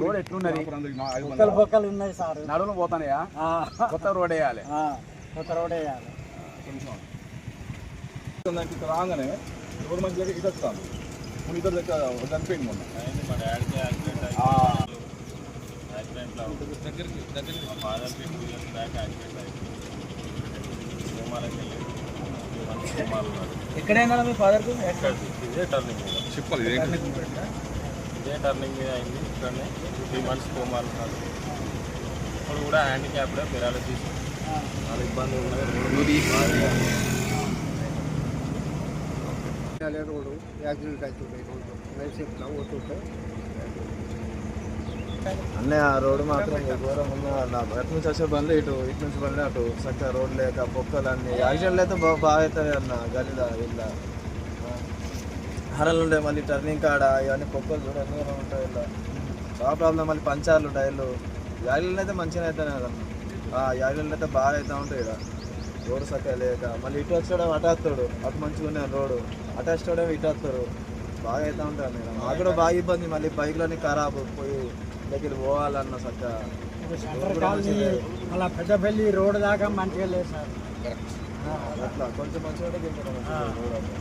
Road ఎట్లున్నది? బొక్కలు బొక్కలు ఉన్నాయి సార్. నడువులు పోతానయా? ఆ, కొత్త రోడ్ వేయాలి. కొత్త రోడ్ వేయాలి. ఇక్కడ రాగానే రోడ్డు మంచిగా ఇటు వస్తాను. ఇప్పుడు ఇద్దరు దగ్గర చనిపోయింది మొన్న. ఎక్కడైనా మీ ఫాదర్కు ఇదే టర్నింగ్ మీద. చెప్పాలి ఇదేంటి? ఇదే టర్నింగ్ మీద అయింది. ఇక్కడనే త్రీ మంత్స్ కోమాలు కాదు. ఇప్పుడు కూడా హ్యాండిక్యాప్డే పెరాలసిస్ చాలా ఇబ్బంది ఉన్నది రోడ్డు యాక్సిడెంట్ అవుతుంటాయి రైట్ సైడ్ పోతుంటే అన్నీ ఆ రోడ్డు మాత్రం ఘోరం ఉన్న నా అటు నుంచి వచ్చే బండ్లు ఇటు ఇటు నుంచి బండ్లు అటు చక్కగా రోడ్ లేక పొక్కలు అన్ని యాక్సిడెంట్లు అయితే బాగా బాగా అవుతాయి అన్న గలీలా ఇలా హరలు ఉండే మళ్ళీ టర్నింగ్ కాడ ఇవన్నీ పొక్కలు చూడండి ఉంటాయి ఇలా బాగా ప్రాబ్లం మళ్ళీ పంచార్లు టైర్లు. యాక్సిడెంట్లు అయితే మంచిగా అవుతాయి ఆ యాక్సిడెంట్లు అయితే బాగా అవుతూ ఉంటాయి ఇక్కడ రోడ్డు చక్కగా లేక. మళ్ళీ ఇటు వచ్చాడు అటు వస్తాడు. అటు మంచిగా ఉన్నాయి రోడ్డు. అటు వచ్చాడు ఇటు వస్తారు బాగా అవుతూ ఉంటాయి మేడం. మాకు కూడా బాగా ఇబ్బంది. మళ్ళీ బైక్లోని ఖరాబ్. పోయి దగ్గర పోవాలన్న అలా పెద్దపల్లి రోడ్ దాకా మంచిగా లేదు సార్. అట్లా. కొంచెం మంచిగా ఉంటే కొంచెం మంచిగా రోడ్ అంతా.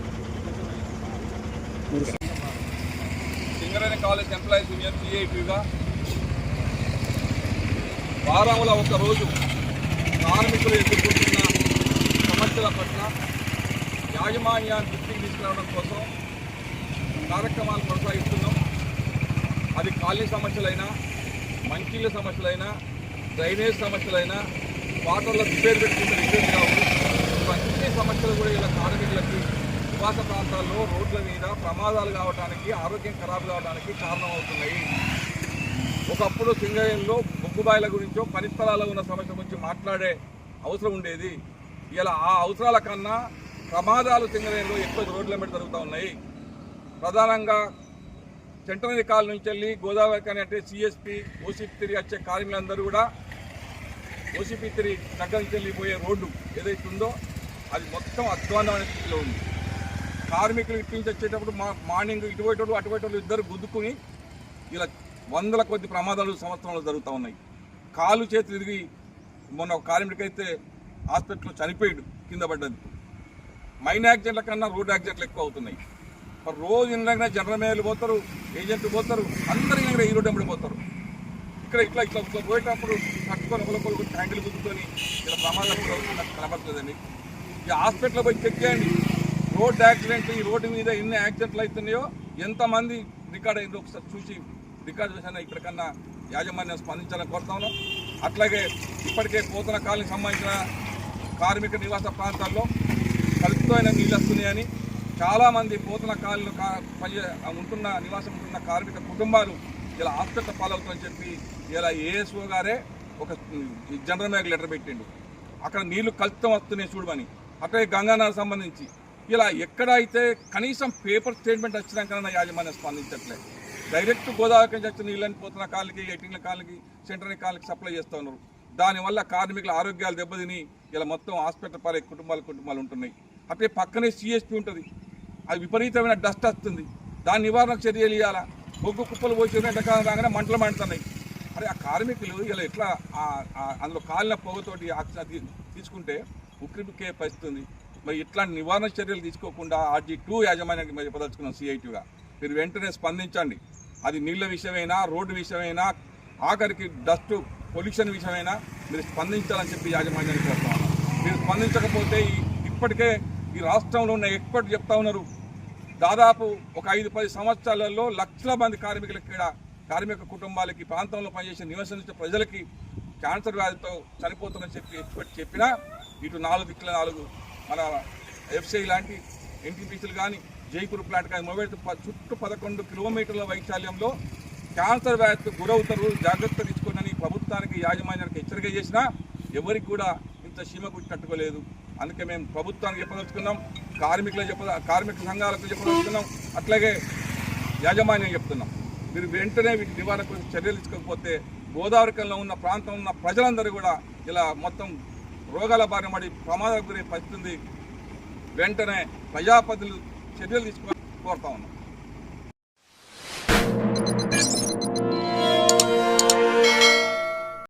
సింగరేణి కాలేజ్ ఎంప్లాయీస్ యూనియన్ సిఐపిగా వారంలో ఒకరోజు కార్మికులు ఎదుర్కొంటున్న సమస్యల పట్ల యాజమాన్యాన్ని దృష్టికి తీసుకురావడం కోసం కార్యక్రమాలు కొనసాగిస్తున్నాం. అది కాలనీ సమస్యలైనా మంచిళ్ళ సమస్యలైనా డ్రైనేజ్ సమస్యలైనా వాటర్లో రిపేర్ పెట్టుకుంటే రిపేర్ కావు. ఇవన్నీ సమస్యలు కూడా ఇలా కార్మికులకి నివాస ప్రాంతాల్లో రోడ్ల మీద ప్రమాదాలు కావడానికి ఆరోగ్యం ఖరాబు కావడానికి కారణమవుతున్నాయి. ఒకప్పుడు సింగరేణిలో బొగ్గుబాయిల గురించో పని స్థలాల్లో ఉన్న సమస్య గురించి మాట్లాడే అవసరం ఉండేది. ఇలా ఆ అవసరాల కన్నా ప్రమాదాలు సింగరేణిలో ఎక్కువ రోడ్ల మీద జరుగుతూ ఉన్నాయి. ప్రధానంగా సెంటనరీ కాల్ నుంచి వెళ్ళి గోదావరి కానీ అంటే సిఎస్పి ఓసీపీ తిరిగి వచ్చే కార్మికులందరూ కూడా ఓసీపీ తిరిగి దగ్గర నుంచి వెళ్ళిపోయే రోడ్డు ఏదైతే ఉందో అది మొత్తం అధ్వానమైన స్థితిలో ఉంది. కార్మికులు ఇప్పించి వచ్చేటప్పుడు మా మార్నింగ్ ఇటు పోయేటోళ్ళు ఇద్దరు గుద్దుకుని ఇలా వందల కొద్ది ప్రమాదాలు సంవత్సరంలో జరుగుతూ ఉన్నాయి. కాలు చేతులు తిరిగి మొన్న ఒక కార్మికుడికైతే అయితే హాస్పిటల్లో చనిపోయాడు కింద పడ్డది. మైన్ యాక్సిడెంట్ల కన్నా రోడ్ యాక్సిడెంట్లు ఎక్కువ అవుతున్నాయి. మరి రోజు ఇంట్లో జనరల్ మేలు పోతారు ఏజెంట్లు పోతారు అందరూ ఇంకా ఈ రోడ్డు వెంబడి పోతారు. ఇక్కడ ఇట్లా ఇట్లా పోయేటప్పుడు కట్టుకొని ఒకరికొకరు ట్యాంకులు గుద్దుకొని ఇలా ప్రమాదాలు కూడా కనపడుతుందండి ఈ హాస్పిటల్ పోయి చెక్ చేయండి. రోడ్ యాక్సిడెంట్ ఈ రోడ్డు మీద ఎన్ని యాక్సిడెంట్లు అవుతున్నాయో ఎంతమంది రికార్డ్ అయిందో ఒకసారి చూసి రికార్డు చేసిన ఇక్కడికన్నా యాజమాన్యం స్పందించాలని కోరుతాను అట్లాగే ఇప్పటికే పోతన కాలనీకి సంబంధించిన కార్మిక నివాస ప్రాంతాల్లో కలుపుతోైన నీళ్ళు వస్తున్నాయని చాలామంది పోతన కాలనీలో పని ఉంటున్న నివాసం ఉంటున్న కార్మిక కుటుంబాలు ఇలా హాస్పిటల్ పాలవుతుందని చెప్పి ఇలా ఏఎస్ఓ గారే ఒక జనరల్ మ్యాగ్ లెటర్ పెట్టిండు. అక్కడ నీళ్ళు కలుపుతం వస్తున్నాయి చూడమని అట్లాగే గంగానగర్ సంబంధించి ఇలా ఎక్కడ అయితే కనీసం పేపర్ స్టేట్మెంట్ వచ్చినాకన్నా యాజమాన్యం స్పందించట్లేదు డైరెక్ట్ గోదావరి నుంచి వచ్చిన నీళ్ళని పోతున్న కాళ్ళకి ఎయిటీన్ల కాళ్ళకి సెంటర్ని కాళ్ళకి సప్లై చేస్తూ ఉన్నారు. దానివల్ల కార్మికుల ఆరోగ్యాలు దెబ్బతిని ఇలా మొత్తం హాస్పిటల్ పరే కుటుంబాలు కుటుంబాలు ఉంటున్నాయి. అట్లే పక్కనే సిఎస్పి ఉంటుంది. అది విపరీతమైన డస్ట్ వస్తుంది. దాని నివారణకు చర్యలు ఇవ్వాలా బొగ్గు కుప్పలు పోసి ఎండాకాలం రాగానే మంటలు మండుతున్నాయి. అరే ఆ కార్మికులు ఇలా ఎట్లా అందులో కాలిన పొగతోటి ఆక్సిజన్ తీసుకుంటే ఉక్కిరిబిక్కే పరిస్థితుంది మరి ఇట్లాంటి నివారణ చర్యలు తీసుకోకుండా ఆర్జీ టూ యాజమాన్యానికి మేము చెప్పదలుచుకున్నాం సిఐటిగా మీరు వెంటనే స్పందించండి. అది నీళ్ళ విషయమైనా రోడ్డు విషయమైనా ఆఖరికి డస్ట్ పొల్యూషన్ విషయమైనా మీరు స్పందించాలని చెప్పి యాజమాన్యానికి చెప్తా మీరు స్పందించకపోతే ఇప్పటికే ఈ రాష్ట్రంలో ఉన్న ఎక్స్పర్ట్ చెప్తా ఉన్నారు. దాదాపు ఒక ఐదు పది సంవత్సరాలలో లక్షల మంది కార్మికులకి ఇక్కడ కార్మిక కుటుంబాలకి ప్రాంతంలో పనిచేసే నివసించే ప్రజలకి క్యాన్సర్ వ్యాధితో చనిపోతుందని చెప్పి ఎక్స్పర్ట్ చెప్పినా ఇటు నాలుగు దిక్కుల నాలుగు మన ఎఫ్సిఐ లాంటి ఎన్టీపీసీలు కానీ జైపూర్ ప్లాంట్ కానీ మొబైల్ చుట్టూ పదకొండు కిలోమీటర్ల వైశాల్యంలో క్యాన్సర్ వ్యాధికి గురవుతారు జాగ్రత్త తీసుకోండి ప్రభుత్వానికి యాజమాన్యానికి హెచ్చరిక చేసినా ఎవరికి కూడా ఇంత సీమ గుట్టి కట్టుకోలేదు. అందుకే మేము ప్రభుత్వానికి చెప్పదలుచుకున్నాం కార్మికులకు చెప్ప కార్మిక సంఘాలకు చెప్పదలుచుకున్నాం అట్లాగే యాజమాన్యం చెప్తున్నాం. మీరు వెంటనే వీటి నివారణకు చర్యలు తీసుకోకపోతే గోదావరికంలో ఉన్న ప్రాంతం ఉన్న ప్రజలందరూ కూడా ఇలా మొత్తం రోగాల బారిన పడి ప్రమాదాలకు గురి పరిస్థితుంది వెంటనే ప్రజాపతులు చర్యలు తీసుకోవాలని కోరుతా ఉన్నాం.